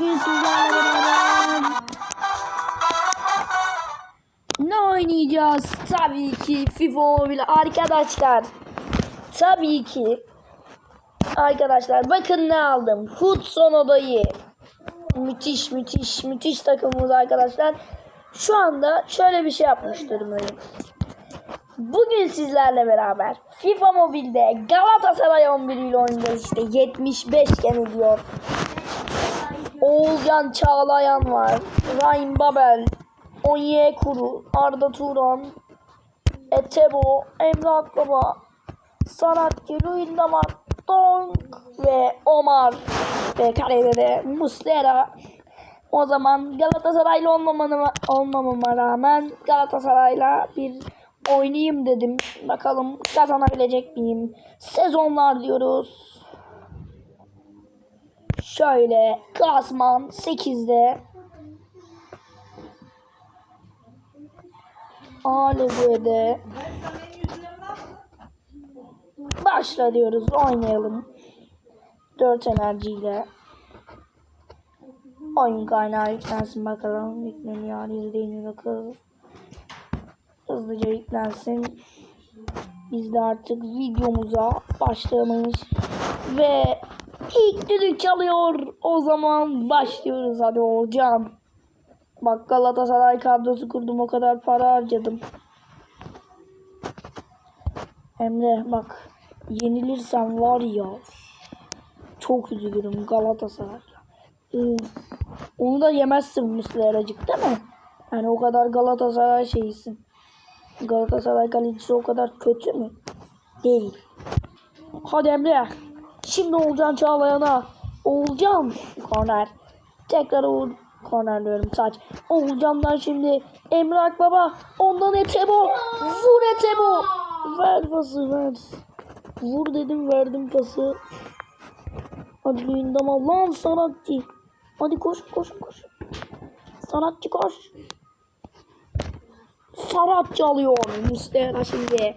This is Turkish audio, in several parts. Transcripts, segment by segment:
Bugün sizlerle beraber ne oynayacağız? Tabii ki FIFA Mobile arkadaşlar. Tabii ki arkadaşlar bakın ne aldım. Hudson odayı. Müthiş müthiş müthiş takımımız arkadaşlar. Şu anda şöyle bir şey yapmış durumdayım. Bugün sizlerle beraber FIFA Mobile'de Galatasaray 11 ile oynayacağız işte 75 gene diyor. Oğulcan Çağlayan var. Ryan Babel. Onyekuru. Arda Turan. Etebo. Emre Akbaba. Sanatçı Luyendamar. Dong ve Omar. Ve kalede de Muslera. O zaman Galatasaraylı olmamama, olmamama rağmen Galatasaray'la bir oynayayım dedim. Bakalım kazanabilecek miyim? Sezonlar diyoruz. Şöyle klasman 8'de Alevue'de başla diyoruz oynayalım. 4 enerjiyle. Oyun kaynağı yüklensin bakalım. Yükleniyor izleyin bakalım hızlıca yüklensin. Biz de artık videomuza başlamış ve ilk düdük çalıyor. O zaman başlıyoruz hadi hocam. Bak Galatasaray kadrosu kurdum o kadar para harcadım. Emre bak yenilirsem var ya çok üzülürüm Galatasaray'la. Of. Onu da yemezsin Musleracık değil mi? Yani o kadar Galatasaray şeysin. Galatasaray kalecisi o kadar kötü mü? Değil. Hadi Emre. Şimdi Oğulcan Çağlayan'a. Oğulcan. Korner. Tekrar Oğul. Korner diyorum saç. Oğulcan'dan şimdi Emre Akbaba. Ondan Etebo. Vur Etebo. Ver pası ver. Vur dedim verdim pası. Hadi Luyendam lan sanatçı. Hadi koş koş koş. Sanatçı koş. Saratçı alıyor Muslera şimdi.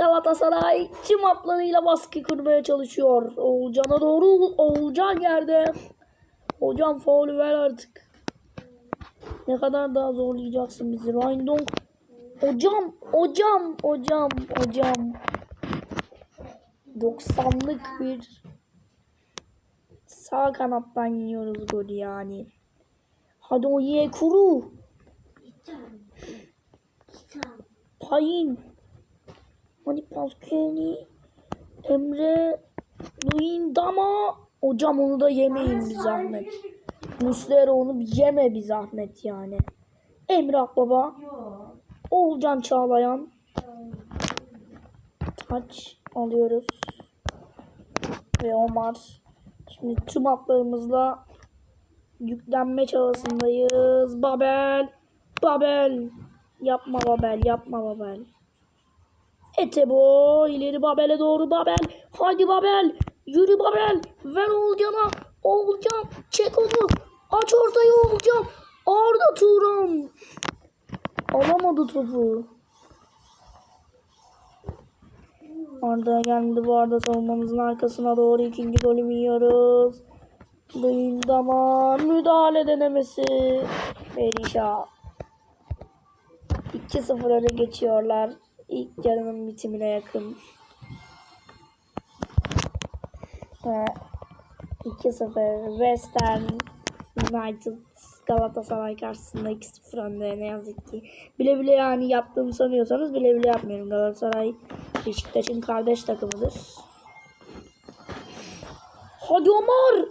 Galatasaray tüm haplarıyla baskı kurmaya çalışıyor. Oğulcan'a doğru Oğulcan yerde. Hocam faulü ver artık. Ne kadar daha zorlayacaksın bizi Rindong. Hocam, hocam, hocam, hocam. 90'lık bir sağ kanattan yiyoruz golü yani. Hadi o ye kuru. Payın. Hadi Paskeni. Emre. Luyendama. Hocam onu da yemeyin bir zahmet. Muslera onu yeme bir zahmet yani. Emre Akbaba. Oğulcan Çağlayan. Taç alıyoruz. Ve Omar. Şimdi tüm hatlarımızla yüklenme çabasındayız. Babel. Babel. Yapma Babel. Yapma Babel. Etebo ileri Babel'e doğru Babel. Hadi Babel. Yürü Babel. Ver Oğulcan'a. Oğulcan çek onu. Aç ortayı Oğulcan. Arda Turan. Alamadı topu. Arda geldi bu arada savunmamızın arkasına doğru ikinci golümü yiyoruz. Luyendam'a müdahale denemesi. Berisha. 2-0 öne geçiyorlar. İlk yarının bitimine yakın. Ve 2-0 Western United Galatasaray karşısında 2-0 önde ne yazık ki. Bile bile yani yaptığımı sanıyorsanız bile bile yapmıyorum. Galatasaray Beşiktaş'ın kardeş takımıdır. Hadi Omar!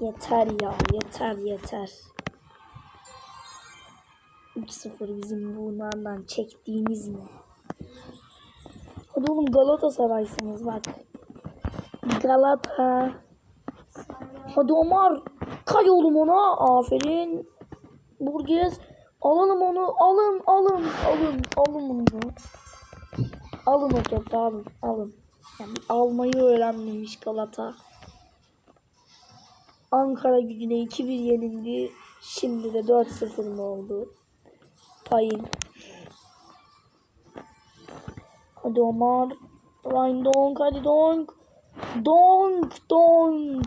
Yeter ya yeter yeter. 3-0 bizim bunlardan çektiğimiz ne? Hadi oğlum Galatasaray'sınız bak. Galata. Hadi Omar. Kay oğlum ona. Aferin. Burgez. Alalım onu. Alın alın alın. Alın onu. Alın o topu alın. Alın. Yani almayı öğrenmemiş Galata. Ankara gücüne 2-1 yenildi. Şimdi de 4-0 mı oldu? Payın. Hadi Omar. Ryan Donk hadi Donk. Donk Donk.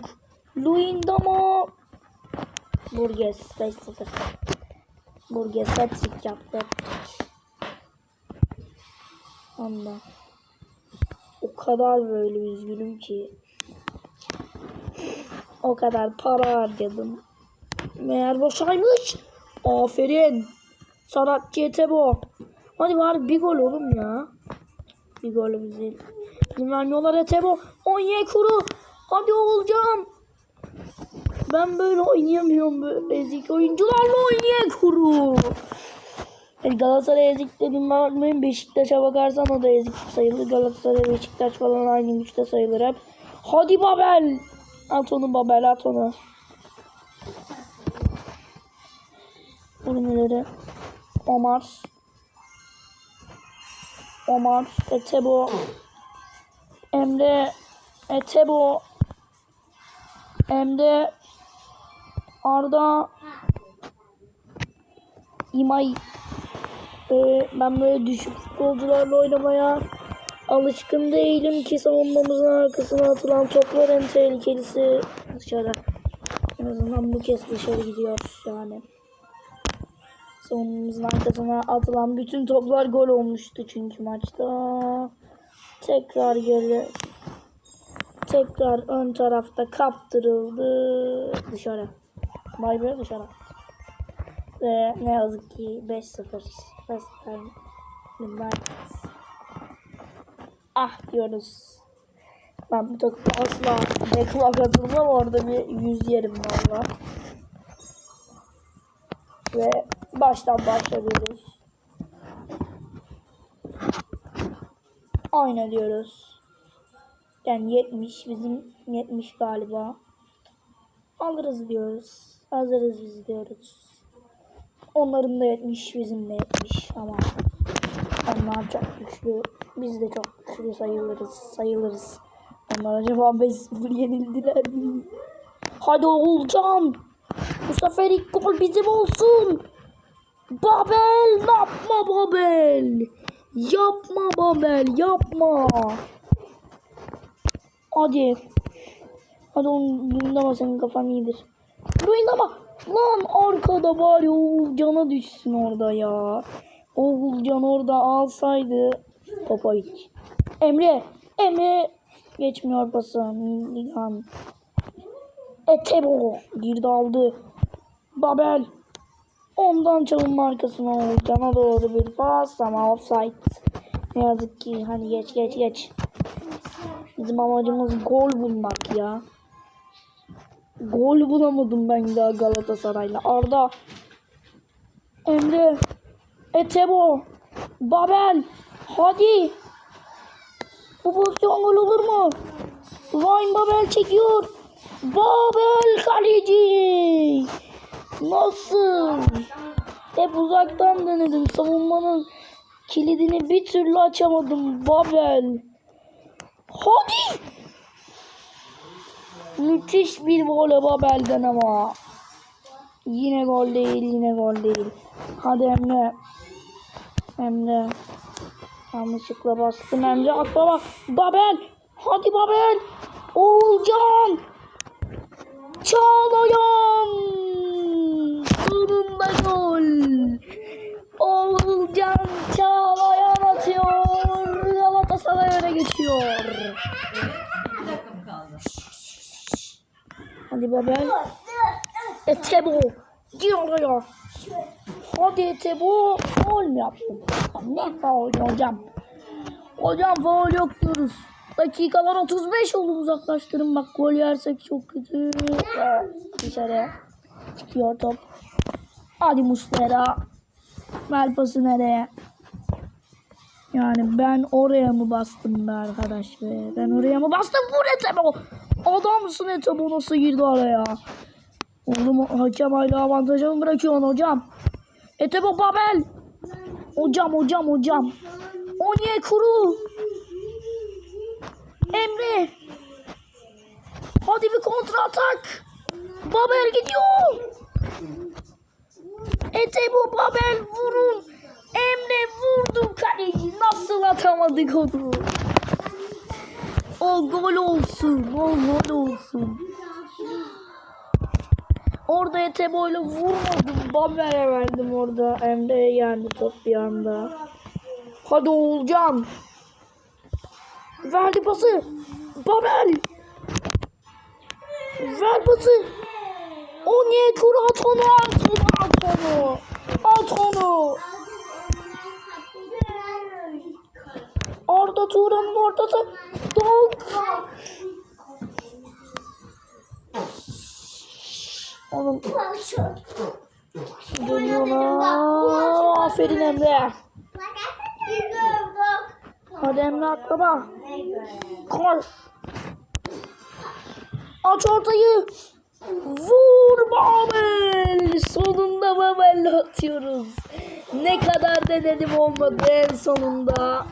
Luindama. Burgess 5-0. Burgess hat-trick yaptı. Ama o kadar böyle üzgünüm ki. O kadar para harcadım. Meğer boşaymış. Aferin. Sanatçı Etebo. Hadi var bir gol oğlum ya. Bir golümüz değil. Bizim vermiyorlar Etebo. Onyekuru. Hadi olacağım. Ben böyle oynayamıyorum böyle ezik oyuncularla Onyekuru. Yani Galatasaray ezik dediğim bakmayın Beşiktaş'a bakarsan o da ezik sayılır. Galatasaray Beşiktaş falan aynı güçte sayılır hep. Hadi Babel. At onu Babel at onu. Ürünleri. Omar. Omar. Etebo. Emre. Etebo. Emre. Arda. İmay. Ee, ben böyle düşük futbolcularla oynamaya alışkın değilim ki savunmamızın arkasına atılan toplar en tehlikelisi dışarı. En azından bu kez dışarı gidiyor yani. Savunmamızın arkasına atılan bütün toplar gol olmuştu çünkü maçta. Tekrar geri tekrar ön tarafta kaptırıldı dışarı. Bay bay dışarı. Ve ne yazık ki 5-0 West Ham United. Ah diyoruz. Ben bu takımda asla bekla katılmam orada bir yüz yerim valla. Ve baştan başlıyoruz. Aynen diyoruz. Yani 70 bizim 70 galiba. Alırız diyoruz. Hazırız biz diyoruz. Onların da 70 bizim de 70 ama onlar çok güçlü. Biz de çok güçlü sayılırız. Sayılırız. Onlar acaba 5-0 yenildiler mi? Hadi Oğulcan. Bu sefer ilk gol bizim olsun. Babel yapma Babel. Yapma Babel yapma. Hadi. Hadi onu duyundama senin kafan iyidir. Duyundama. Lan arkada var ya Oğulcan'a düşsün orada ya. Oğulcan orada alsaydı. Topa hiç. Emre. Emre. Geçmiyor pası. Miligan. Etebo. Girdi aldı. Babel. Ondan çalınma arkasına Oğulcan'a doğru bir pas ama offside. Ne yazık ki hani geç geç geç. Bizim amacımız gol bulmak ya. Gol bulamadım ben daha Galatasaray'la. Arda. Emre. Etebo. Babel. Hadi. Bu pozisyon gol olur mu? Ryan Babel çekiyor. Babel kaleci. Nasıl? Hep uzaktan denedim. Savunmanın kilidini bir türlü açamadım. Babel. Hadi. Müthiş bir gol Babel'den ama. Yine gol değil, yine gol değil. Hadi Emre. Emre. Yanlışlıkla bastım Emre. At baba. Babel. Hadi Babel. Oğulcan. Çağlayan. Öne geçiyor. Bir dakika mı kaldı? Hadi Babel. Etebo. Gir oraya. Hadi Etebo. Faul mü yaptın? Ne faul hocam? Hocam faul yok diyoruz. Dakikalar 35 oldu uzaklaştırın. Bak gol yersek çok kötü. Dışarı çıkıyor top. Hadi Muslera. Ver pası nereye? Yani ben oraya mı bastım be arkadaş be? Ben oraya mı bastım? Vur Etebo. Adamsın Etebo nasıl girdi araya? Oğlum hakem hala avantajı mı bırakıyorsun hocam? Etebo Babel. Hocam hocam hocam. Onyekuru. Emre. Hadi bir kontra atak. Babel gidiyor. Etebo Babel vurun. Emre vurdu kaleci. Nasıl atamadık onu? O gol olsun. O gol olsun. Orada Etebo'yla vurmadım. Babel'e verdim orada. Emre'ye geldi top bir anda. Hadi Oğulcan. Verdi pası. Babel. Ver pası. O niye kur at onu at onu at onu. At onu. Arda Turan'ın ortası. Donk. Oğlum dönüyorlar. Aferin Emre. Hadi Emre atlama. Kol. Aç ortayı. Vur Babel. Sonunda Babel'le atıyoruz. Ne kadar denedim olmadı en sonunda.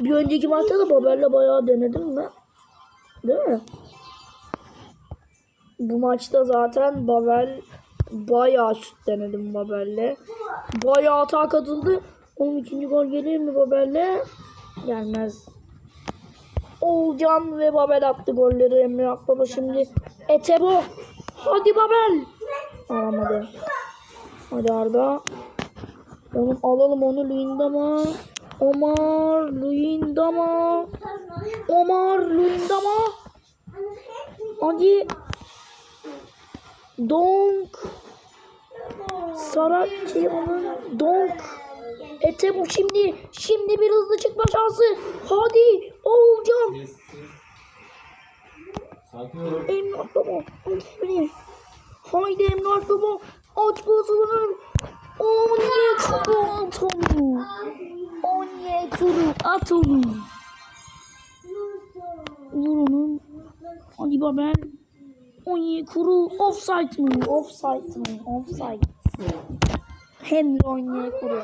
Bir önceki maçta da Babel'le bayağı denedim ben. Değil mi? Bu maçta zaten Babel bayağı şut denedim Babel'le. Bayağı hata katıldı. Onun ikinci gol gelir mi Babel'le? Gelmez. Oğulcan ve Babel attı golleri. Emre Akbaba şimdi Etebo. Hadi Babel. Alamadı. Hadi Arda. Onu alalım onu Luyendama. Omar Luyendama. Omar Luyendama. Hadi. Donk. Saratçı onun Donk. Etebo şimdi. Şimdi bir hızlı çıkma şansı. Hadi. Oğulcan. Emre atlama. Aç beni. Haydi Emre atlama. Aç. Onye kuru at onu. Onye kuru at onu. Vur onu. Hadi Babel. Onye kuru offside mı? Offside mı? Offside. Henry Onye kuru.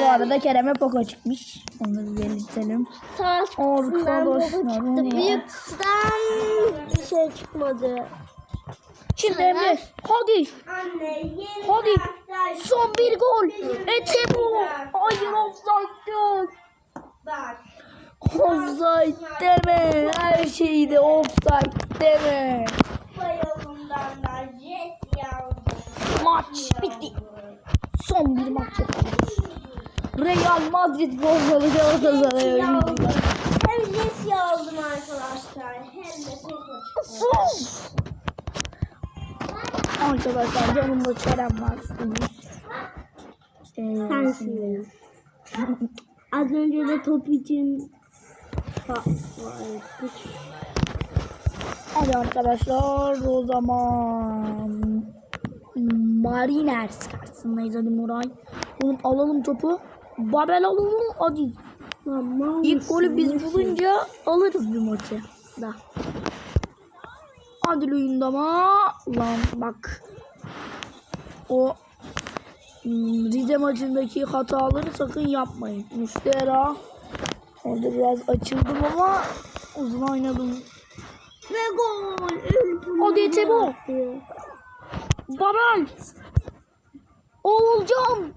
Bu arada Kerem'e Poco çıkmış. Onu belirtelim. Savaş kutusundan Arkadaşlar, çıktı. Büyük kutudan bir şey çıkmadı. Şimdi Emre hadi hadi son bir gol. Etebo. Hayır offside. Offside deme. Her şeyde offside deme. Maç bitti. Son bir maç yapıyoruz. Real Madrid formalı Galatasaray oyuncular. Hem Jesse aldım arkadaşlar. Hem de Poco Sus! Arkadaşlar yanımda Kerem var. Ee, Sensin. Az önce de top için Hadi arkadaşlar o zaman Mariners karşısındayız hadi Muray. Oğlum alalım topu. Babel alalım hadi. Tamam. İlk golü biz bulunca alırız bir maçı. Da. Hadi Luyendama. Lan bak. O hmm, Rize maçındaki hataları sakın yapmayın. Müştera. Orada biraz açıldım ama uzun oynadım. Ve gol. Hadi Etebo. Babel. Oğulcan.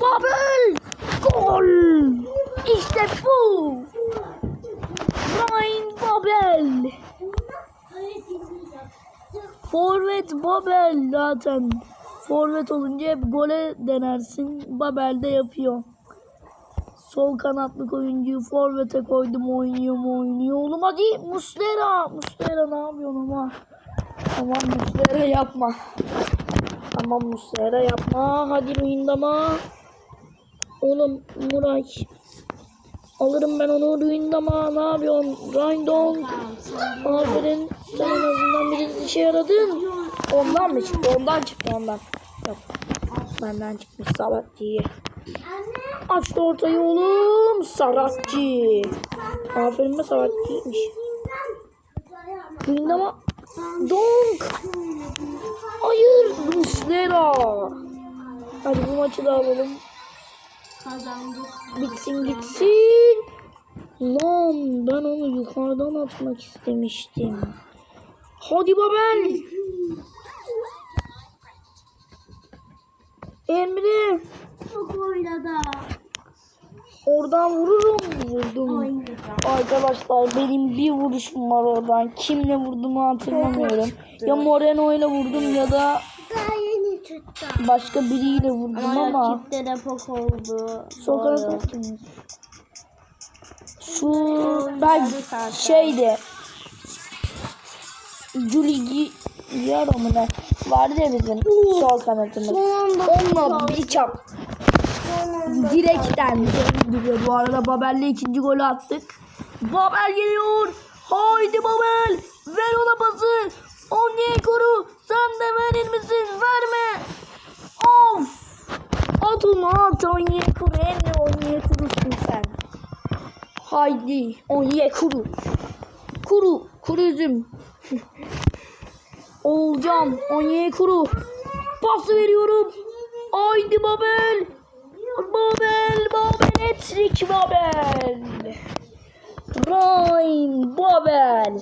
Babel. Gol. İşte bu. Ryan Babel. Forvet Babel zaten. Forvet olunca hep gole denersin. Babel de yapıyor. Sol kanatlık oyuncuyu forvete koydum oynuyor mu oynuyor. Oğlum hadi Muslera. Muslera ne yapıyorsun ama? Tamam Muslera yapma. Tamam Muslera yapma. Hadi Rüyindama. Oğlum Muray. Alırım ben onu Rüyindama. Ne yapıyorsun? Rindong. Aferin. Sen en azından birisi işe yaradın. Ondan mı çıktı? Ondan çıktı ondan. Yok. Benden çıkmış Sabatçı'yı. Açtı ortayı oğlum. Saratçı. Aferin be Saratçı'ymış. Rüyindama. Donk. Hayır. Muslera. Hadi bu maçı da alalım. Kazandık. Bitsin gitsin. Lan ben onu yukarıdan atmak istemiştim. Hadi Babel. Emre. Çok oynadı. Oradan vururum. Vurdum. Arkadaşlar benim bir vuruşum var oradan. Kimle vurduğumu hatırlamıyorum. Ya Moreno ile vurdum ya da başka biriyle vurdum ama. Rakiplere pok oldu. Sokak Şu ben şeydi. Julie ne? Vardı ya bizim sol kanatımız. Onunla bir çap direkten gidiyor. Bu arada Babel'le ikinci golü attık. Babel geliyor. Haydi Babel. Ver ona pası. Onyekuru sen de verir misin? Verme. Of. At onu at Onyekuru. En de Onyekuru'sun sen. Haydi Onyekuru. Kuru. Kuru üzüm. Olcan. Onyekuru. Pas veriyorum. Haydi Babel. Babel, Babel, Etrik Babel. Ryan Babel.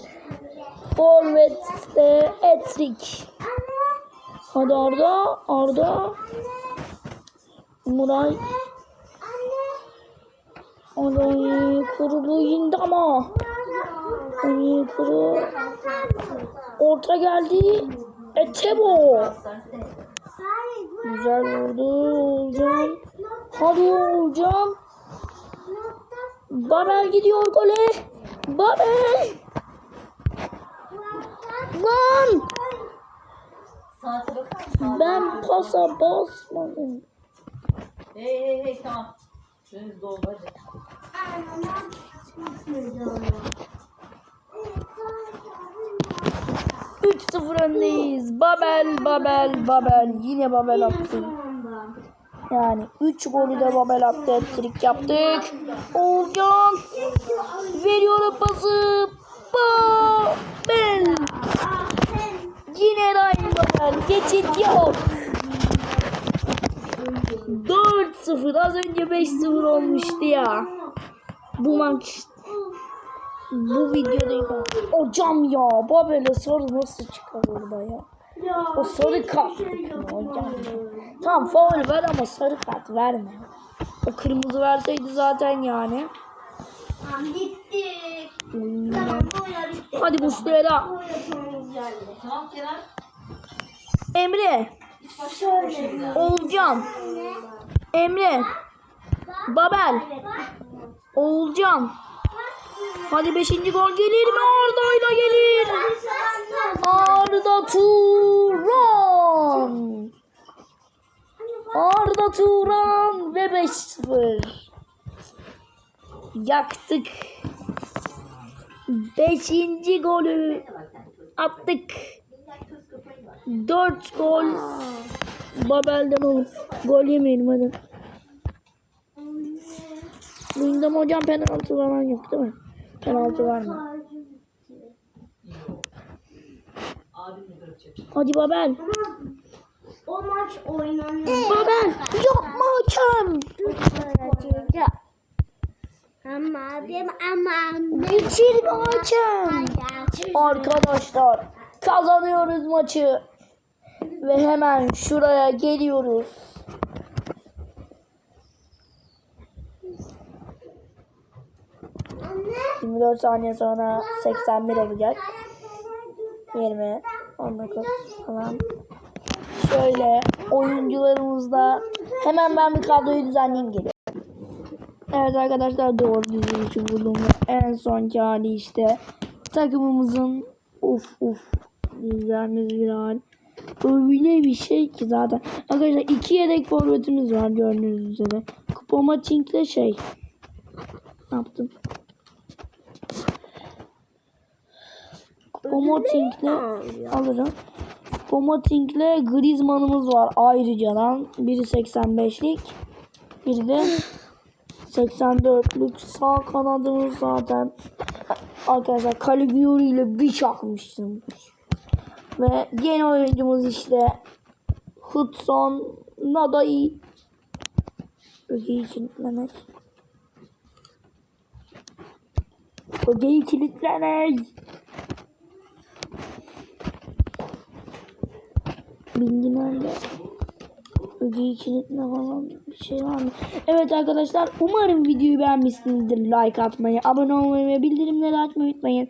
Forvet'te Etrik. Hadi Arda, Arda. Muray. Hadi kurulu indi ama. Hadi kuru. Orta geldi. Etebo. Güzel vurdu Olcan. Hadi Olcan. Babel gidiyor gole. Babel. Lan. Ben pasa basmadım. Hey hey hey tamam. Süremiz doldu hadi. 3-0 öndeyiz. Babel, Babel, Babel. Yine Babel attı. Yani 3 golü de Babel attı. Hat-trick yaptık. Olcan. Veriyorum pası. Babel. Yine Ryan Babel. Geçit yok. 4-0. Az önce 5-0 olmuştu ya. Bu maç bu videoda hocam ya Babel'e sarı nasıl çıkar orada ya? O sarı kart hocam. Tamam faul ver ama sarı kart verme. O kırmızı verseydi zaten yani. Bitti. Hmm. Tamam bu oyun bitti. Hadi geldi. Tamam Kenan. Emre. Şöyle. Oğulcan. Emre. Babel. Oğulcan. Hadi 5. gol gelir mi? Arda'yla gelir. Arda Turan. Arda Turan ve 5-0. Yaktık. 5. golü attık. 4 gol Babel'den olur. Gol yemeyelim hadi. Bunda mı hocam penaltı falan yok değil mi? Penaltı var mı? Hadi Babel. O maç oynanıyor. Babel yapma hakem. Ama abim aman. Bitirme hakem. Arkadaşlar kazanıyoruz maçı. Ve hemen şuraya geliyoruz. Anne. 24 saniye sonra 81 olacak. 20, 19 falan. Şöyle oyuncularımızda hemen ben bir kadroyu düzenleyeyim geliyorum. Evet arkadaşlar doğru düzgün için buldum ve en son hali işte takımımızın uf uf diyeceğimiz bir hal. Öyle bir şey ki zaten. Arkadaşlar iki yedek forvetimiz var gördüğünüz üzere. Kupama Tink'le şey. Ne yaptım? Pomoting'le alırım. Pomoting'le Griezmann'ımız var ayrıcadan. Biri 85'lik. Biri de 84'lük. Sağ kanadımız zaten. Arkadaşlar Caligiuri ile bir çakmıştım. Ve yeni oyuncumuz işte Hudson Nadai. Ögeyi kilitlemek. Ögeyi kilitlemek. Bilgi nerede? Ögeyi kilitle falan bir şey var mı? Evet arkadaşlar umarım videoyu beğenmişsinizdir. Like atmayı, abone olmayı ve bildirimleri açmayı unutmayın.